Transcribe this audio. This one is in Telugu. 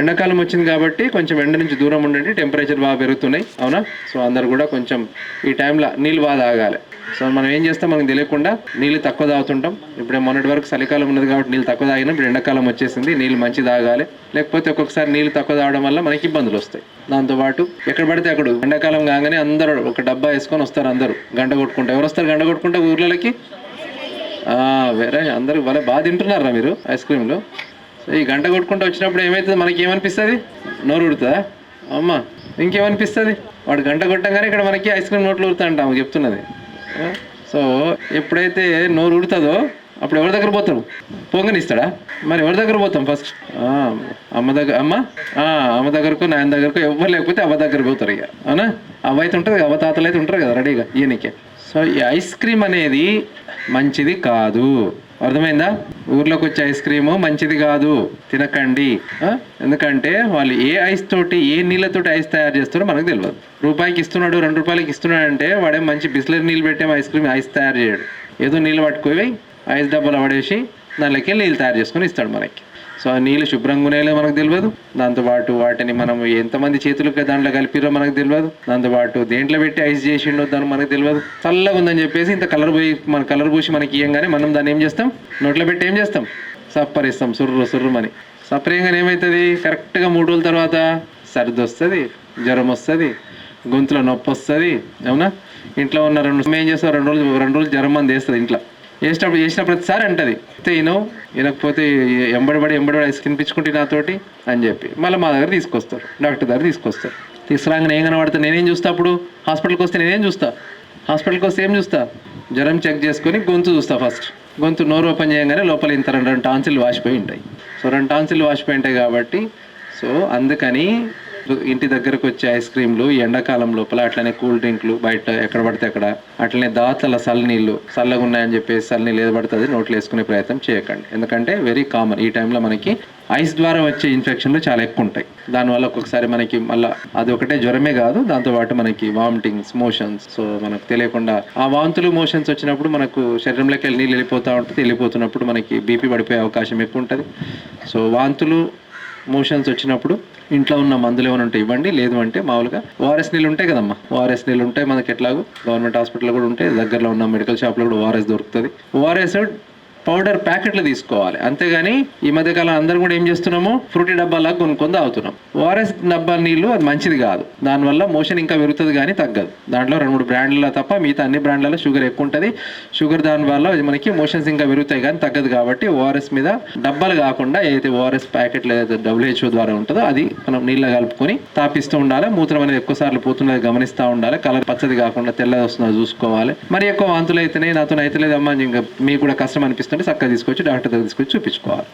ఎండాకాలం వచ్చింది కాబట్టి కొంచెం ఎండ నుంచి దూరం ఉండండి టెంపరేచర్ బాగా పెరుగుతున్నాయి అవునా? సో అందరు కూడా కొంచెం ఈ టైంలో నీళ్ళు బాగా తాగాలి. సో మనం ఏం చేస్తాం మనకు తెలియకుండా నీళ్ళు తక్కువ తాగుతుంటాం. ఇప్పుడు మొన్నటి వరకు చలికాలం ఉన్నది కాబట్టి నీళ్ళు తక్కువ తాగినా ఇప్పుడు ఎండాకాలం వచ్చేసింది నీళ్ళు మంచి తాగాలి. లేకపోతే ఒక్కొక్కసారి నీళ్ళు తక్కువ తాగడం వల్ల మనకి ఇబ్బందులు వస్తాయి. దాంతోపాటు ఎక్కడ పడితే అక్కడ ఎండాకాలం కాగానే అందరూ ఒక డబ్బా వేసుకొని వస్తారు అందరూ. గంట కొట్టుకుంటా ఎవరు వస్తారు గంట కొట్టుకుంటా ఊర్లకి వేరే అందరూ భలే బాగా తింటున్నారా మీరు ఐస్ క్రీమ్లు? ఈ గంట కొట్టుకుంటూ వచ్చినప్పుడు ఏమవుతుంది మనకి ఏమనిపిస్తుంది నోరు ఉడుతుందా అమ్మ ఇంకేమనిపిస్తుంది? వాడు గంట కొట్టంగానే ఇక్కడ మనకి ఐస్ క్రీమ్ నోట్లు ఉడుతా అంటాము చెప్తున్నది. సో ఎప్పుడైతే నోరు ఉడుతుందో అప్పుడు ఎవరి దగ్గర పోతాం పొంగనిస్తాడా? మరి ఎవరి దగ్గర పోతాం ఫస్ట్ అమ్మ దగ్గర అమ్మ? అమ్మ దగ్గరకు నాయన దగ్గరకు ఎవరు లేకపోతే అవ్వ దగ్గర పోతారు ఇక. అవునా? అవ్వ అయితే ఉంటుంది అవ్వ తాతలు అయితే ఉంటారు కదా రెడీగా ఈయనకే. సో ఈ ఐస్ క్రీమ్ అనేది మంచిది కాదు. అర్థమైందా? ఊర్లోకి వచ్చే ఐస్ క్రీము మంచిది కాదు తినకండి. ఎందుకంటే వాళ్ళు ఏ ఐస్ తోటి ఏ నీళ్ళతోటి ఐస్ తయారు చేస్తారో మనకు తెలియదు రూపాయికి ఇస్తున్నాడు రెండు రూపాయలకి ఇస్తున్నాడు అంటే వాడే మంచి బిస్లరీ నీళ్ళు పెట్టే ఐస్ క్రీమ్ ఐస్ తయారు చేయడు. ఏదో నీళ్ళు పట్టుకోవి ఐస్ డబ్బాలు పడేసి దానిలోకి నీళ్ళు తయారు చేసుకొని ఇస్తాడు మనకి. సో ఆ నీళ్ళు శుభ్రంగా ఉన్నాయో మనకు తెలియదు దాంతోపాటు వాటిని మనం ఎంతమంది చేతులకు దాంట్లో కలిపిరో మనకు తెలియదు దాంతోపాటు దేంట్లో పెట్టి ఐస్ చేసిండో దాని మనకు తెలియదు చల్లగా ఉందని చెప్పేసి ఇంత కలర్ పోయి మన కలర్ పూసి మనకి ఇయ్యంగానే మనం దాన్ని ఏం చేస్తాం? నోట్లో పెట్టి ఏం చేస్తాం? సప్పరిస్తాం సుర్రు సుర్రుమని. సప్పరియంగానే ఏమవుతుంది కరెక్ట్గా మూడు రోజుల తర్వాత సర్ది వస్తుంది జ్వరం వస్తుంది గొంతులో నొప్పి వస్తుంది అవునా? ఇంట్లో ఉన్న రెండు ఏం చేస్తాం రెండు రోజులు రెండు రోజులు జ్వరం మంది వేస్తుంది ఇంట్లో. చేసినప్పుడు చేసిన ప్రతిసారి అంటది. తిను వినకపోతే ఎంబడిబడి ఎంబడిబడి ఐస్ తినిపించుకుంటే నాతోటి అని చెప్పి. మళ్ళీ మా దగ్గర తీసుకొస్తారు. డాక్టర్ దగ్గర తీసుకొస్తారు. తీసుకురాగానే ఏం కనబడతా నేనేం చూస్తా అప్పుడు? హాస్పిటల్కి వస్తే నేనేం చూస్తా? హాస్పిటల్కి వస్తే ఏం చూస్తా? జ్వరం చెక్ చేసుకొని గొంతు చూస్తా ఫస్ట్. గొంతు నోరు ఓపెన్ చేయగానే లోపల ఇంత రెండు రెండు టాన్సిల్ వాసిపోయి ఉంటాయి. సో రెండు టాన్సిల్ వాసిపోయి ఉంటాయి కాబట్టి సో అందుకని ఇంటి దగ్గరకు వచ్చే ఐస్ క్రీమ్లు ఈ ఎండాకాలం లోపల అట్లనే కూల్ డ్రింక్లు బయట ఎక్కడ పడితే అక్కడ అట్లనే దాతల చల్లనీళ్ళు చల్లగా ఉన్నాయని చెప్పేసి చల్లనీళ్ళు ఏది పడుతుంది నోట్లు వేసుకునే ప్రయత్నం చేయకండి. ఎందుకంటే వెరీ కామన్ ఈ టైంలో మనకి ఐస్ ద్వారా వచ్చే ఇన్ఫెక్షన్లు చాలా ఎక్కువ ఉంటాయి. దానివల్ల ఒక్కొక్కసారి మనకి మళ్ళీ అది ఒకటే జ్వరమే కాదు దాంతోపాటు మనకి వామిటింగ్స్ మోషన్స్ సో మనకు తెలియకుండా ఆ వాంతులు మోషన్స్ వచ్చినప్పుడు మనకు శరీరంలోకి వెళ్ళి నీళ్ళు వెళ్ళిపోతూ ఉంటుంది వెళ్ళిపోతున్నప్పుడు మనకి బీపీ పడిపోయే అవకాశం ఎక్కువ ఉంటుంది. సో వాంతులు మోషన్స్ వచ్చినప్పుడు ఇంట్లో ఉన్న మందులు ఏమైనా ఉంటే ఇవ్వండి లేదు అంటే మామూలుగా ఓఆర్ఎస్ నీళ్ళు ఉంటాయి కదమ్మా. ఓఆర్ఎస్ నీళ్ళు ఉంటాయి మనకి ఎట్లాగో గవర్నమెంట్ హాస్పిటల్ కూడా ఉంటాయి దగ్గరలో ఉన్న మెడికల్ షాప్లో కూడా ఓఆర్ఎస్ దొరుకుతుంది. ఓఆర్ఎస్ పౌడర్ ప్యాకెట్లు తీసుకోవాలి. అంతేగాని ఈ మధ్య కాలం అందరం కూడా ఏం చేస్తున్నాము? ఫ్రూటీ డబ్బాలా కొనుక్కొని తాగుతున్నాం. ఓఆర్ఎస్ డబ్బా నీళ్ళు అది మంచిది కాదు. దానివల్ల మోషన్ ఇంకా పెరుగుతుంది కానీ తగ్గదు. దాంట్లో రెండు మూడు బ్రాండ్ల తప్ప మిగతా అన్ని బ్రాండ్లలో షుగర్ ఎక్కువ ఉంటుంది. షుగర్ దానివల్ల మనకి మోషన్స్ ఇంకా పెరుగుతాయి కానీ తగ్గదు కాబట్టి ఓఆర్ఎస్ మీద డబ్బాలు కాకుండా ఏదైతే ఓఆర్ఎస్ ప్యాకెట్లు ఏదైతే డబ్ల్యూహెచ్ఓ ద్వారా ఉంటుందో అది మనం నీళ్ళ కలుపుకొని తాపిస్తూ ఉండాలి. మూత్రం అనేది ఎక్కువ సార్లు పోతున్నది గమనిస్తూ ఉండాలి. కలర్ పచ్చది కాకుండా తెల్లది వస్తుందో చూసుకోవాలి. మరి ఎక్కువ వాంతులు అయితేనే నాతో అయితే లేదమ్మా ఇంకా మీకు కూడా కష్టం అనిపిస్తుంది. అనిపిస్తుంటే చక్కగా తీసుకొచ్చి డాక్టర్ దగ్గర తీసుకొచ్చి చూపించుకోవాలి.